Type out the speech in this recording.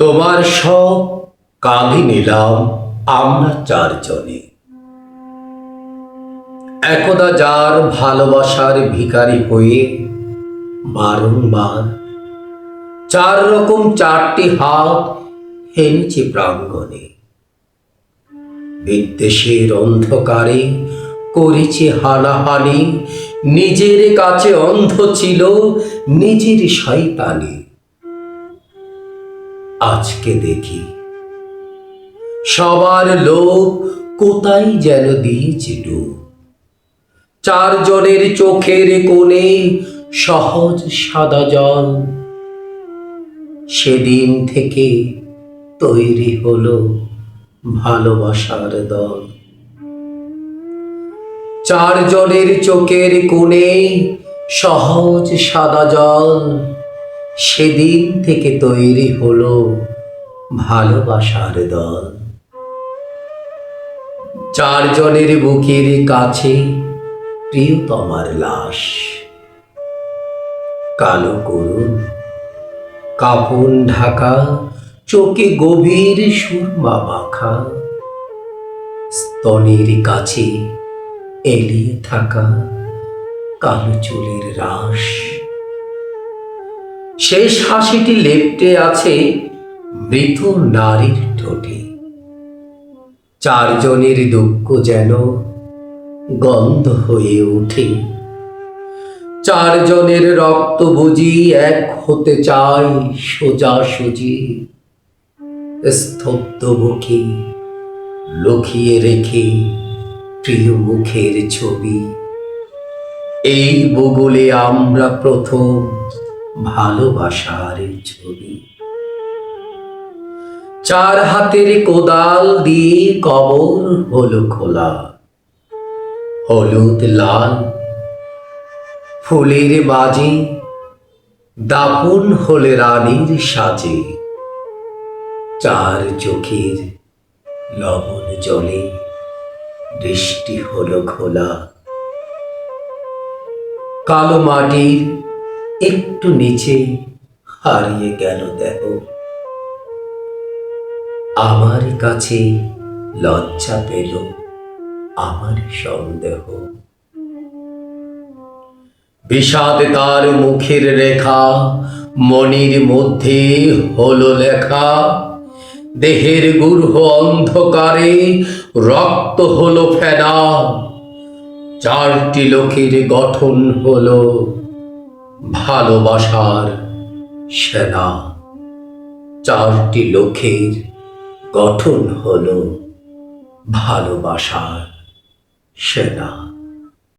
তোমার সব কাঁধে নিলাম আমরা চারজনে। একদা যার ভালোবাসার ভিখারি হয়ে বারংবার চার রকম চারটি হাত হেনেছে প্রাঙ্গণে। বিদ্বেষের অন্ধকারে করেছে হানাহানি, নিজের কাছে অন্ধ ছিল, নিজের শয়তানি। আজকে দেখি। সবার লোক কোথায় যেন দিয়েছিল চারজনের চোখের কোণে সহজ সাদা জল। সেদিন থেকে তৈরি হলো ভালোবাসার দল। চারজনের চোখের কোণে সহজ সাদা জল। সেদিন থেকে তৈরি হলো ভালোবাসার দল। চারজনের বুকের কাছে প্রিয়তমার লাশ। কালো করুন কাপন ঢাকা, চোখে গভীর সুরমা মাখা। স্তনের কাছে এলিয়ে থাকা কালো চুলের রাশ। শেষ হাসিটি লেপটে আছে মৃত নারীর ঠোঁটে। চারজনের দুঃখ যেন গন্ধ হয়ে ওঠে। চারজনের রক্ত বুঝি এক হতে চায় সোজা সুজি। স্তব্ধ মুখে লুকিয়ে রেখে প্রিয় মুখের ছবি। এই বগলে আমরা প্রথম ভালোবাসার ছবি। চার হাতের কোদাল দিয়ে কবর হলো খোলা। হলুদ, লাল, ফুলের বাজে দাপন হলে রানীর সাজে। চার চোখের লবণ জলে দৃষ্টি হলো খোলা। কালো মাটির একটু নিচে হারিয়ে গেল দেহ আমার কাছে লজ্জা পেল, আমার সন্দেহ। বিষাদ তার মুখের রেখা, মনির মধ্যে হলো লেখা। দেহের গুরহ অন্ধকারে রক্ত হলো ফেনা। চারটি লোকের গঠন হলো ভালোবাসার সেনা। চারটি লোকের গঠন হল ভালোবাসার সেনা।